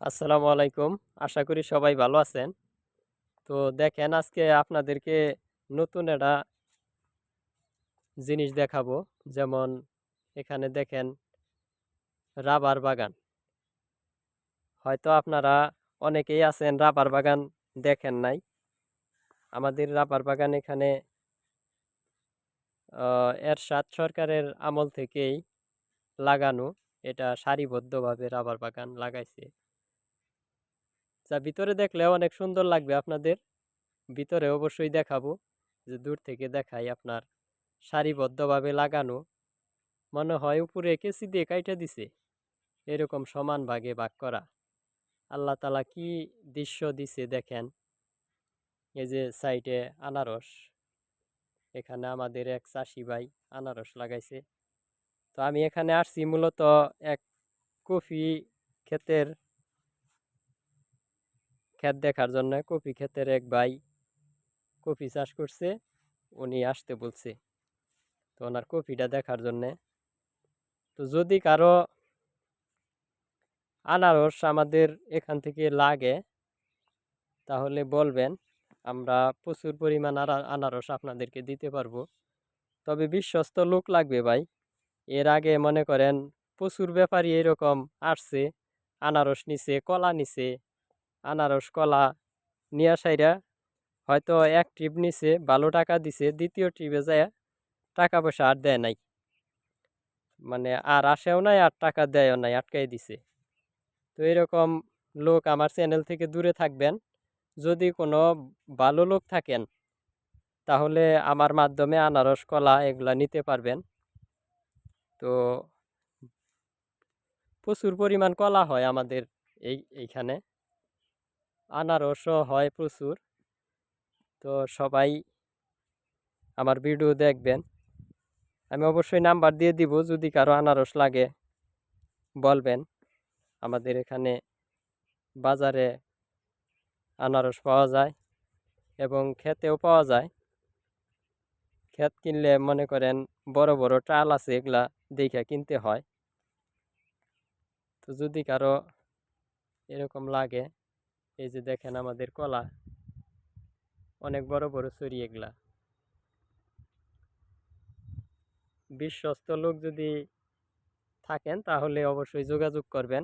আসসালামু আলাইকুম। আশা করি সবাই ভালো আছেন। তো দেখেন আজকে আপনাদেরকে নতুন একটা জিনিস দেখাবো। যেমন এখানে দেখেন রাবার বাগান। হয়তো আপনারা অনেকেই আছেন রাবার বাগান দেখেন নাই। আমাদের রাবার বাগান এখানে আহ, এরশাদ সরকারের আমল থেকেই লাগানো। এটা সারিবদ্ধভাবে রাবার বাগান লাগাইছে। যা ভিতরে দেখলে অনেক সুন্দর লাগবে আপনাদের। ভিতরে অবশ্যই দেখাবো যে দূর থেকে দেখাই আপনার সারিবদ্ধভাবে লাগানো। মনে হয় উপরে কেসি দিয়ে কাইটা দিছে। এরকম সমান ভাগে ভাগ করা। আল্লাহ তালা কি দৃশ্য দিছে দেখেন। এই যে সাইডে আনারস। এখানে আমাদের এক চাষি ভাই আনারস লাগাইছে। তো আমি এখানে আসছি মূলত এক কফি ক্ষেতের ক্ষেত দেখার জন্য কপি ক্ষেতের এক ভাই কপি চাষ করছে, উনি আসতে বলছে তো ওনার কপিটা দেখার জন্যে। তো যদি কারও আনারস আমাদের এখান থেকে লাগে, তাহলে বলবেন, আমরা প্রচুর পরিমাণ আনারস আপনাদেরকে দিতে পারব। তবে বিশ্বস্ত লোক লাগবে ভাই। এর আগে মনে করেন, প্রচুর ব্যাপারী এরকম আসছে, আনারস নিছে, কলা নিছে আনারস, কলা নিয়ে আসাইরা হয়তো এক ট্রিপ নিছে, ভালো টাকা দিছে, দ্বিতীয় ট্রিপে যায়, টাকা পয়সা আর দেয় নাই। মানে আর আসেও নাই, আর টাকা দেয়ও নাই, আটকাই দিছে। তো এরকম লোক আমার চ্যানেল থেকে দূরে থাকবেন। যদি কোনো ভালো লোক থাকেন, তাহলে আমার মাধ্যমে আনারস, কলা এগুলা নিতে পারবেন। তো প্রচুর পরিমাণ কলা হয় আমাদের এই, এইখানে। আনারসও হয় প্রচুর। তো সবাই আমার ভিডিও দেখবেন। আমি অবশ্যই নাম্বার দিয়ে দিব, যদি কারও আনারস লাগে, বলবেন। আমাদের এখানে বাজারে আনারস পাওয়া যায় এবং খেতেও পাওয়া যায়। ক্ষেত কিনলে মনে করেন বড় বড় ট্রাল আছে, এগুলা দেখে কিনতে হয়। তো যদি কারও এরকম লাগে এই যে দেখেন আমাদের কলা। অনেক বড় বড় চুরি এগুলা। বিশ্বস্ত লোক যদি থাকেন তাহলে অবশ্যই যোগাযোগ করবেন।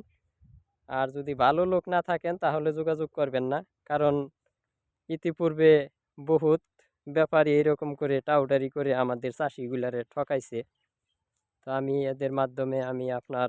আর যদি ভালো লোক না থাকেন তাহলে যোগাযোগ করবেন না। কারণ ইতিপূর্বে বহুত ব্যাপারী এরকম করে টাউটারি করে আমাদের চাষিগুলারে ঠকাইছে। তো আমি এদের মাধ্যমে আমি আপনার